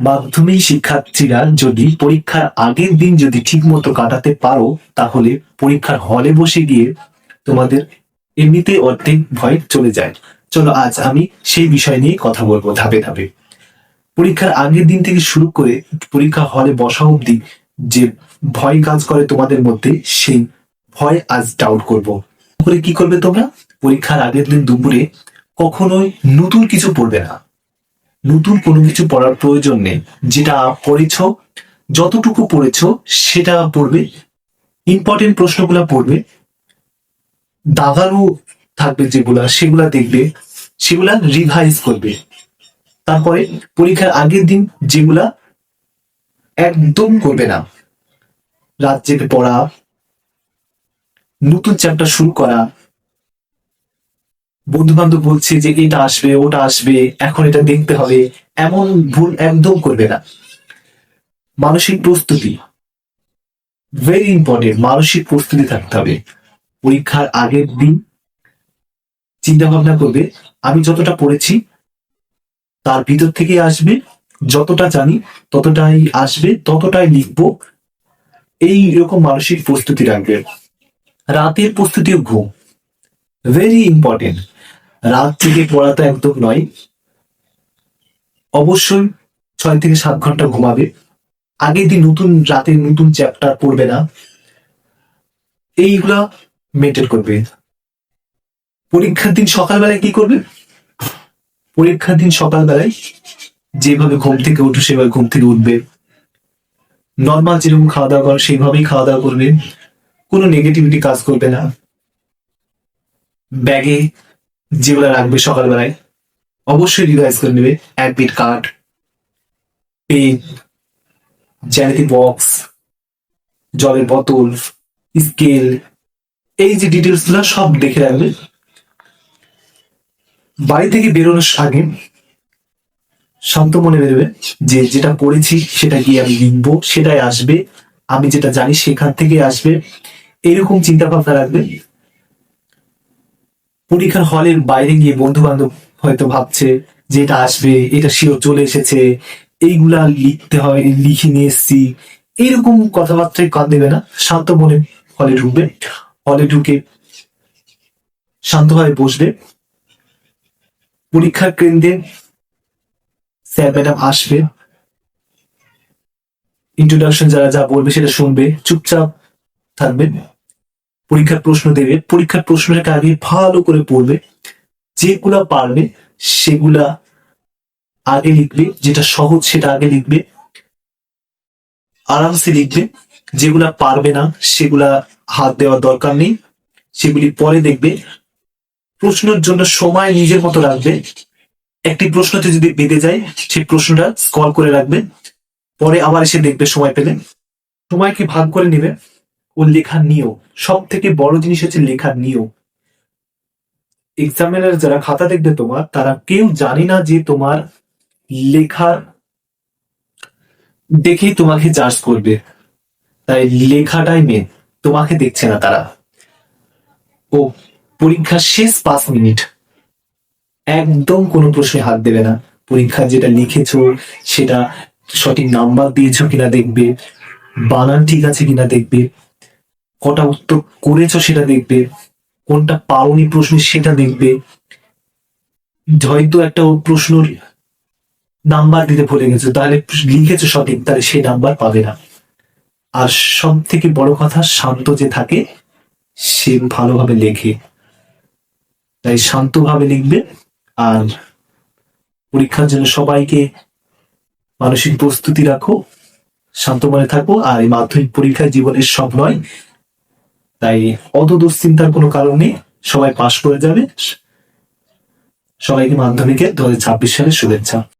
মাধ্যমিক শিক্ষার্থীরা যদি পরীক্ষার আগের দিন যদি ঠিক মতো কাটাতে পারো, তাহলে পরীক্ষার হলে বসে গিয়ে তোমাদের এমনিতে অর্ধেক ভয় চলে যায়। চলো আজ আমি সেই বিষয় নিয়ে কথা বলব ধাপে ধাপে। পরীক্ষার আগের দিন থেকে শুরু করে পরীক্ষা হলে বসা অবধি যে ভয় কাজ করে তোমাদের মধ্যে, সেই ভয় আজ ডাউট করব। করে কি করবে তোমরা? পরীক্ষার আগের দিন দুপুরে কখনোই নতুন কিছু পড়বে না। নতুন কোনো কিছু পড়ার প্রয়োজন নেই। যেটা পড়েছ, যতটুকু পড়েছ, সেটা পড়বে। ইম্পর্টেন্ট প্রশ্নগুলো পড়বে। দাগানো থাকবে যেগুলা, সেগুলা দেখবে, সেগুলা রিভাইজ করবে। তারপরে পরীক্ষার আগের দিন যেগুলা একদম করবে না। রাত জেগে পড়া, নতুন চ্যাপ্টার শুরু করা বন্ধু বান্ধব বলছে যে এটা আসবে, ওটা আসবে, এখন এটা দেখতে হবে। এমন ভুল একদম করবে না। মানসিক প্রস্তুতি ভেরি ইম্পর্টেন্ট মানসিক প্রস্তুতি থাকতে হবে। পরীক্ষার আগের দিন চিন্তা ভাবনা করবে, আমি যতটা পড়েছি, তার ভিতর থেকে আসবে, যতটা জানি, ততটাই আসবে, ততটাই লিখব। এই রকম মানসিক প্রস্তুতি রাখবে। রাতের প্রস্তুতিও ঘুম ভেরি ইম্পর্টেন্ট রাত থেকে পড়া তো একদম নয়। অবশ্যই ছয় থেকে সাত ঘণ্টা ঘুমাবে। আগের দিন নতুন রাতে নতুন চ্যাপ্টার পড়বে না। এইগুলা মেনটেন করবে। পরীক্ষার দিন সকালবেলায় কি করবে? পরীক্ষার দিন সকালবেলায় যেভাবে ঘুম থেকে উঠে সেভাবে ঘুম থেকে উঠবে। নর্মাল যেরকম খাওয়া দাওয়া করে, সেইভাবেই খাওয়া দাওয়া করবে। কোনো নেগেটিভিটি কাজ করবে না। ব্যাগে যেগুলো রাখবে সকালবেলায়, অবশ্যই রিভাইজ করে নেবে অ্যাডমিট কার্ড পেন জ্যামিতি বক্স জলের বোতল স্কেল এই যে ডিটেলসগুলো সব দেখে রাখবে। বাড়ি থেকে বেরোনোর আগে শান্ত মনে বেরোবে যে যেটা পড়েছি সেটা গিয়ে আমি লিখব, সেটাই আসবে, আমি যেটা জানি সেখান থেকে আসবে, এরকম চিন্তা ভাবনা রাখবে। পরীক্ষার হলের বাইরে গিয়ে বন্ধু বান্ধব হয়তো ভাবছে যে এটা আসবে, এটা শিওর চলে এসেছে, এইগুলা লিখতে হয়, লিখে নিয়ে এসছি। এরকম কথাবার্তায় কান দেবে না, শান্ত মনে হলে ঢুকবে, হলে ঢুকে শান্তভাবে বসবে। পরীক্ষার কেন্দ্রে স্যার, ম্যাডাম আসবে। ইন্ট্রোডাকশন যারা যা বলবে সেটা শুনবে, চুপচাপ থাকবে। পরীক্ষার প্রশ্ন দেবে। পরীক্ষার প্রশ্নটাকে আগে ভালো করে পড়বে। যেগুলা পারবে, সেগুলা আগে লিখবে। যেটা সহজ, সেটা আগে লিখবে। আরামসে লিখবে। যেগুলা পারবে না, সেগুলা হাত দেওয়ার দরকার নেই। সেগুলি পরে দেখবে। প্রশ্নের জন্য সময় নিজের মতো রাখবে। একটি প্রশ্নতে যদি বেঁধে যায়, সেই প্রশ্নটা স্কল করে রাখবে। পরে আবার এসে দেখবে সময় পেলে। সময়কে ভাগ করে নেবে? ও লেখার নিয়ম সব থেকে বড় জিনিস হচ্ছে লেখার নিয়ম এক্সামিনার যারা খাতা দেখবে তোমার, তারা কেউ জানে না যে তোমার লেখার দেখেই তোমাকে চার্জ করবে। তাই লেখাটাই মেন তোমাকে দেখছে না তারা। ও, পরীক্ষার শেষ পাঁচ মিনিট। একদম কোনো প্রশ্নে হাত দেবে না। পরীক্ষা যেটা লিখেছো, সেটা সঠিক নাম্বার দিয়েছ কিনা দেখবে। বানান ঠিক আছে কিনা দেখবে। কটা উত্তর করেছ সেটা দেখবে, কোনটা পাওনি প্রশ্ন সেটা দেখবে। হয়তো একটা প্রশ্ন নাম্বার দিতে ভুলে গেছো, তাহলে লিখেছো সঠিক, তাহলে সেই নাম্বার পাবে না। আর সব থেকে বড় কথা, শান্ত যে থাকে, সে ভালোভাবে লেখে। তাই শান্তভাবে লিখবে, আর পরীক্ষার জন্য সবাইকে মানসিক প্রস্তুতি রাখো, শান্ত মনে থাকো, আর এই মাধ্যমিক পরীক্ষা জীবনের সব নয় তাই অত দুশ্চিন্তার কোনো কারণ নেই। সবাই পাশ করে যাবে। সবাইকে মাধ্যমিকে দু হাজার ছাব্বিশ সালের শুভেচ্ছা।